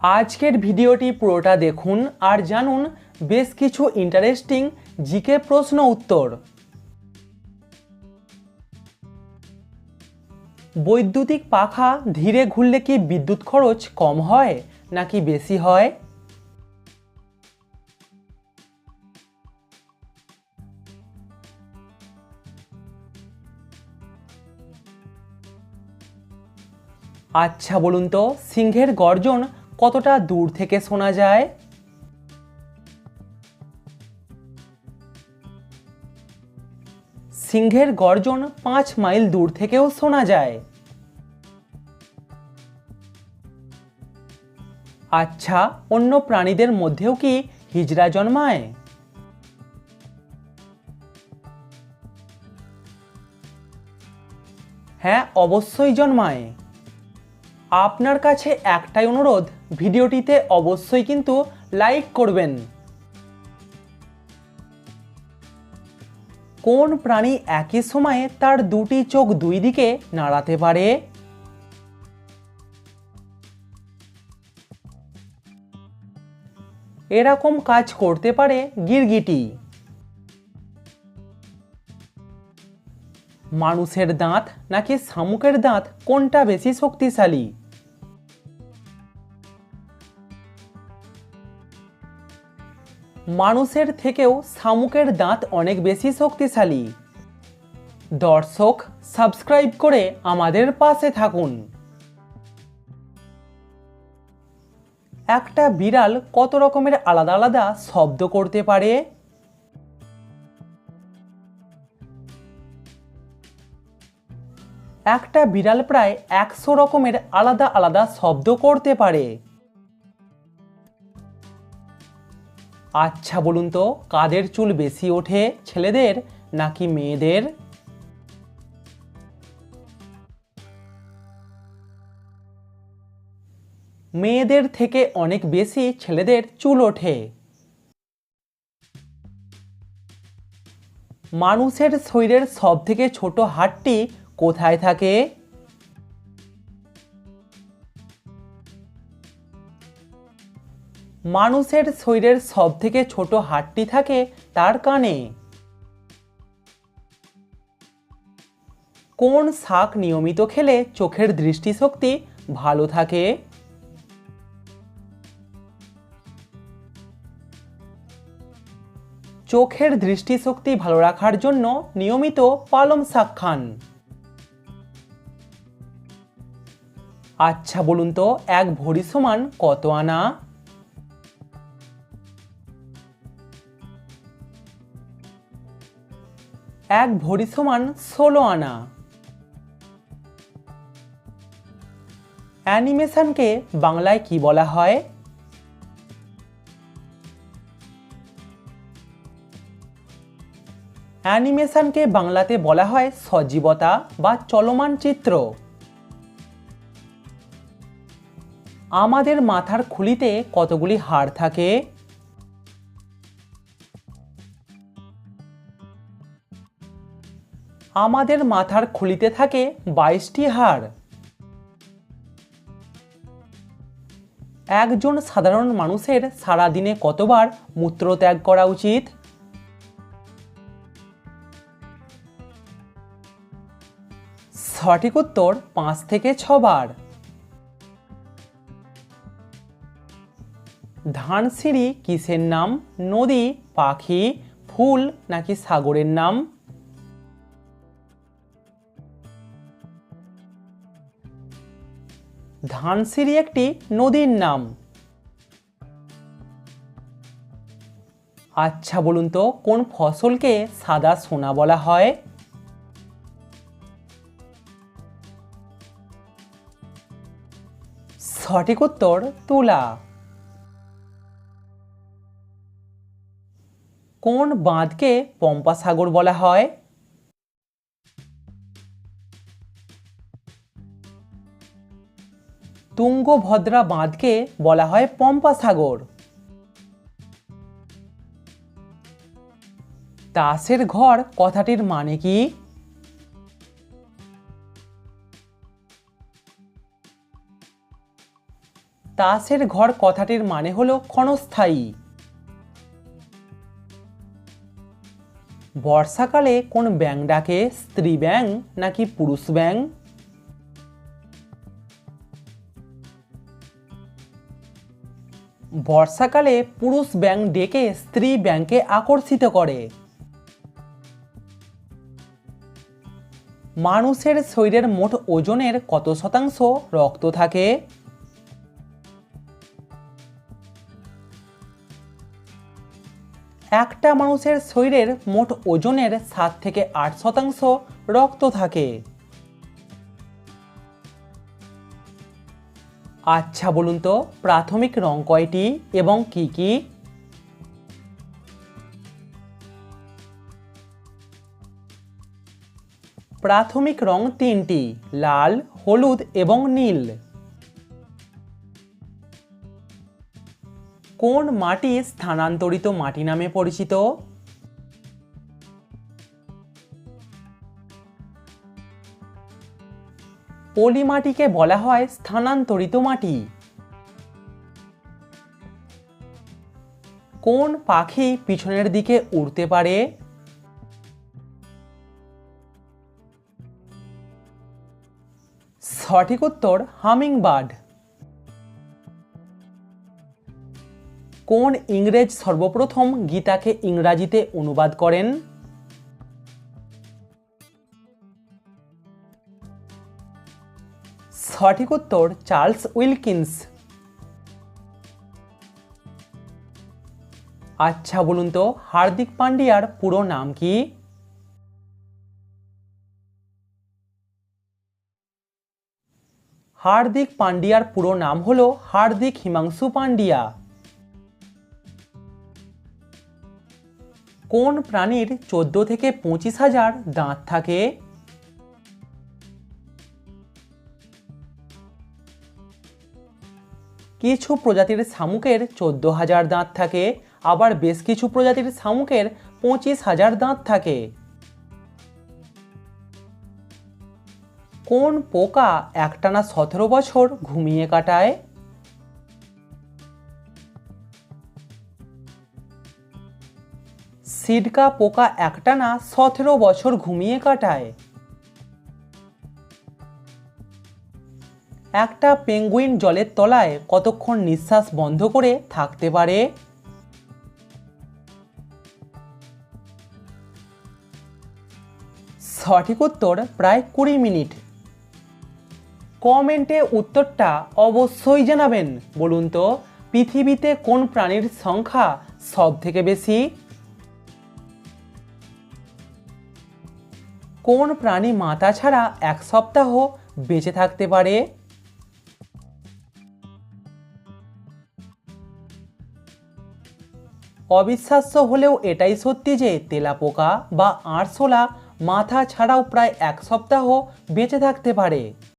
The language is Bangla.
আজকের ভিডিওটি পুরোটা দেখুন আর জানুন বেশ কিছু ইন্টারেস্টিং জিকে প্রশ্ন উত্তর। বৈদ্যুতিক পাখা ধীরে ঘুরলে কি বিদ্যুৎ খরচ কম হয় নাকি বেশি হয়? আচ্ছা বলুন তো, সিংহের গর্জন কতটা দূর থেকে শোনা যায়? সিংহের গর্জন পাঁচ মাইল দূর থেকেও শোনা যায়। আচ্ছা অন্য প্রাণীদের মধ্যেও কি হিজড়া জন্মায়? হ্যাঁ অবশ্যই জন্মায়। আপনার কাছে একটাই অনুরোধ, ভিডিওটিতে অবশ্যই কিন্তু লাইক করবেন। কোন প্রাণী একই সময়ে তার দুটি চোখ দুই দিকে নাড়াতে পারে? এরকম কাজ করতে পারে গিরগিটি। মানুষের দাঁত নাকি শামুকের দাঁত কোনটা বেশি শক্তিশালী? মানুষের থেকেও শামুকের দাঁত অনেক বেশি শক্তিশালী। দর্শক, সাবস্ক্রাইব করে আমাদের পাশে থাকুন। একটা বিড়াল কত রকমের আলাদা আলাদা শব্দ করতে পারে? একটা বিড়াল প্রায় একশো রকমের আলাদা আলাদা শব্দ করতে পারে। আচ্ছা বলুন তো, কাদের চুল বেশি ওঠে, ছেলেদের নাকি মেয়েদের? মেয়েদের থেকে অনেক বেশি ছেলেদের চুল ওঠে। মানুষের শরীরের সব থেকে ছোট হাড়টি কোথায় থাকে? মানুষের শরীরের সব থেকে ছোট হাড়টি থাকে তার কানে। কোন শাক নিয়মিত খেলে চোখের দৃষ্টিশক্তি ভালো থাকে? চোখের দৃষ্টিশক্তি ভালো রাখার জন্য নিয়মিত পালং শাক খান। আচ্ছা বলুন তো, এক ভরি সমান কত আনা? এক ভরি সমান ষোলো আনা। অ্যানিমেশনকে বাংলায় কি বলা হয়? অ্যানিমেশনকে বাংলাতে বলা হয় সজীবতা বা চলমান চিত্র। আমাদের মাথার খুলিতে কতগুলি হাড় থাকে? আমাদের মাথার খুলিতে থাকে বাইশটি হাড়। একজন সাধারণ মানুষের সারাদিনে কতবার মূত্রত্যাগ করা উচিত? সঠিক উত্তর পাঁচ থেকে ছবার। ধানসিঁড়ি কিসের নাম? নদী, পাখি, ফুল নাকি সাগরের নাম? ধানসিঁড়ি একটি নদীর নাম। আচ্ছা বলুন তো, কোন ফসলকে সাদা সোনা বলা হয়? সঠিক উত্তর, তুলা। কোন বাঁধকে পম্পা সাগর বলা হয়? তুঙ্গভদ্রা বাঁধকে বলা হয় পম্পা সাগর তাসের ঘর কথাটির মানে কি? তাসের ঘর কথাটির মানে হলো ক্ষণস্থায়ী। বর্ষাকালে কোন ব্যাং ডাকে স্ত্রী ব্যাং নাকি পুরুষ ব্যাং বর্ষাকালে পুরুষ ব্যাং ডেকে স্ত্রী ব্যাংকে আকর্ষিত করে। মানুষের শরীরের মোট ওজনের কত শতাংশ রক্ত থাকে? একটা মানুষের শরীরের মোট ওজনের সাত থেকে আট শতাংশ রক্ত থাকে। আচ্ছা বলুন তো, প্রাথমিক রং কয়টি এবং কি কি? প্রাথমিক রং তিনটি, লাল, হলুদ এবং নীল। কোন মাটি স্থানান্তরিত মাটি নামে পরিচিত? পলি মাটিকে বলা হয় স্থানান্তরিত মাটি। কোন পাখি পিছনের দিকে উড়তে পারে? সঠিক উত্তর হামিং বার্ড কোন ইংরেজ সর্বপ্রথম গীতাকে ইংরাজিতে অনুবাদ করেন? সঠিক উত্তর চার্লস উইলকিন্স। আচ্ছা বলুন তো, হার্দিক পান্ডিয়ার পুরো নাম কি? হার্দিক পান্ডিয়ার পুরো নাম হলো হার্দিক হিমাংশু পান্ডিয়া। কোন প্রাণীর চোদ্দ থেকে পঁচিশ হাজার দাঁত থাকে? কিছু প্রজাতির শামুকের চোদ্দ হাজার দাঁত থাকে, আবার বেশ কিছু প্রজাতির শামুকের পঁচিশ হাজার দাঁত থাকে। কোন পোকা একটানা সতেরো বছর ঘুমিয়ে কাটায়? সিডকা পোকা একটানা সতেরো বছর ঘুমিয়ে কাটায়। একটা পেঙ্গুইন জলের তলায় কতক্ষণ নিঃশ্বাস বন্ধ করে থাকতে পারে? সঠিক উত্তর প্রায় কুড়ি মিনিট। কমেন্টে উত্তরটা অবশ্যই জানাবেন, বলুন তো, পৃথিবীতে কোন প্রাণীর সংখ্যা সব থেকে বেশি? কোন প্রাণী মাথা ছাড়া এক সপ্তাহ বেঁচে থাকতে পারে? অবিশ্বাস্য হলেও এটাই সত্যি যে তেলাপোকা বা আরশোলা মাথা ছাড়াও প্রায় এক সপ্তাহ বেঁচে থাকতে পারে।